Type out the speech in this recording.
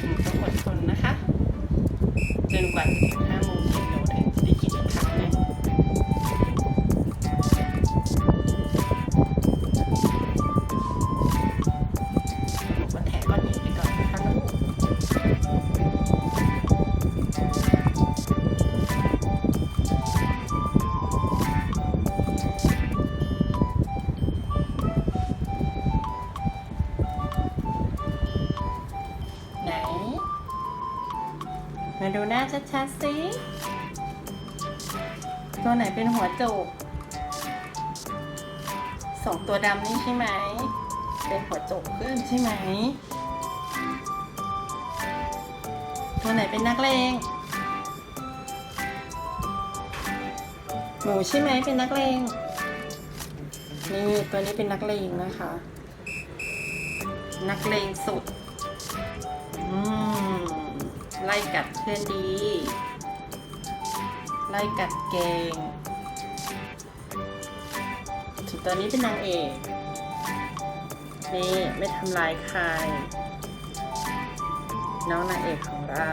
หนูต้องอดทนนะคะ จนกว่าจะถึงห้างเย็นเรา มาดูหน้าชัดๆสิ ตัวไหนเป็นหัวโจกสองตัวดำนี่ใช่ไหม เป็นหัวโจกขึ้นใช่ไหม ตัวไหนเป็นนักเลง หมูใช่ไหมเป็นนักเลง นี่ตัวนี้เป็นนักเลงนะคะ นักเลงสุด ล่กัดเพื่อนดี ไล่กัดเก่งถึงตอนนี้เป็นนางเอกนี่ไม่ทำลายใคร น้องนางเอกของเรา